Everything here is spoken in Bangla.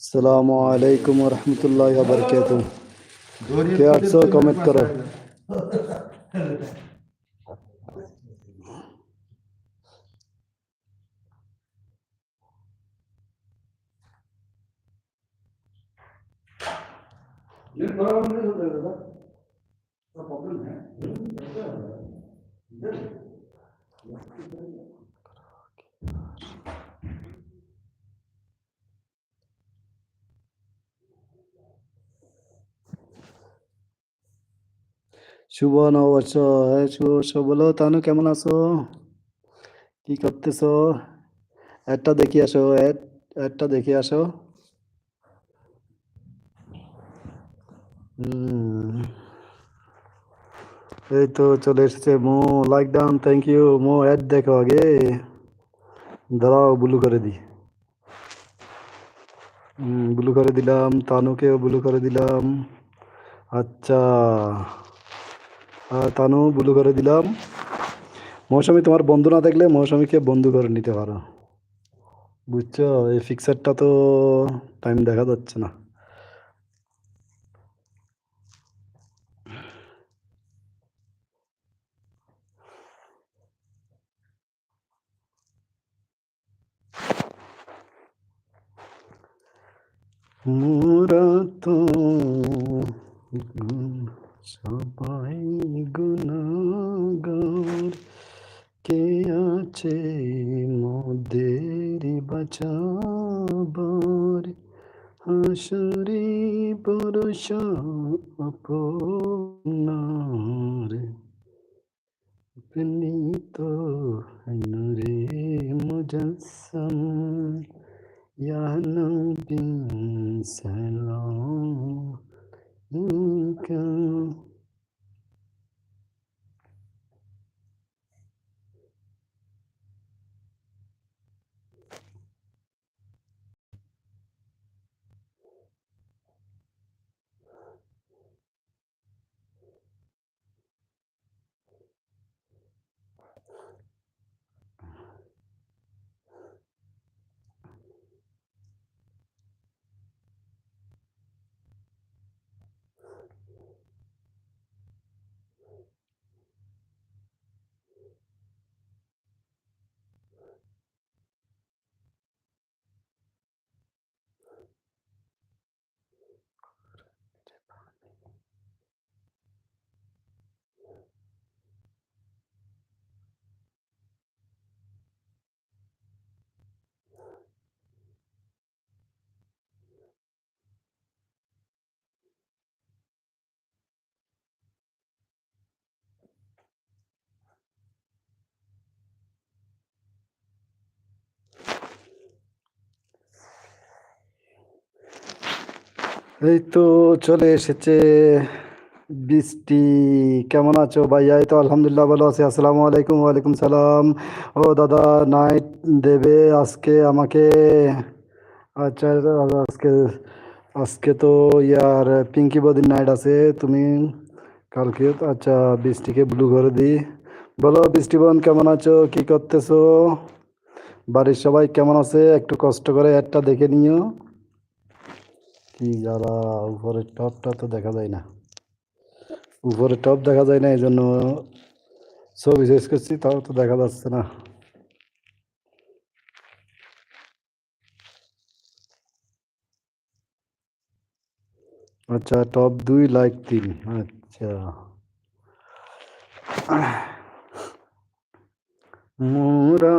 আসসালামু আলাইকুম রহমতুল্লাহ বরকাত কে আছো কমেন্ট করো শুভ নববর্ষ হ্যাঁ শুভ বর্ষ বলো, তানু, কেমন আছো? কি করতেছ? একটা দেখি আসো একটা দেখে আসো। এই তো চলে এসেছে মো লাইক ডাউন থ্যাংক ইউ মো অ্যাড দেখো আগে। দাঁড়াও ব্লু করে দিই। ব্লু করে দিলাম, তানুকেও ব্লু করে দিলাম। আচ্ছা। তানু, ব্লু করে দিলাম। মৌসুমি, তোমার বন্ধু না থাকলে মৌসুমিকে বন্ধু করে নিতে পারো। বুঝছ? এই ফিক্সারটা তো টাইম দেখা যাচ্ছে না। মোরা তো সবাই গুণাগার। কে আছে মোদের বাঁচাবার? হাসরে পরশা আপনার প্রণীত নূরে মুজস্সম ইয়া নবী সালাম Thank. এই তো চলে এসেছে। বৃষ্টি, কেমন আছো ভাইয়া? এই তো আলহামদুলিল্লাহ ভালো আছি। আসসালামু আলাইকুম, ওয়ালাইকুম সালাম। ও দাদা নাইট দেবে আজকে আমাকে। আচ্ছা আজকে আজকে তো ইয়ার পিঙ্কি বদির নাইট আছে, তুমি কালকে আচ্ছা বৃষ্টিকে ব্লু করে দিই বলো, বৃষ্টি বোন, কেমন আছো? কি করতেছো? বাড়ির সবাই কেমন আছে? একটু কষ্ট করে একটা দেখে নিও। কি জ্বালা উপরের টপটা তো দেখা যায় না। উপরে টপ দেখা যায় না এই জন্য ছবি শেষ করছি, তাও তো দেখা যাচ্ছে না। আচ্ছা টপ দুই, লাইক তিন আচ্ছা। মোরা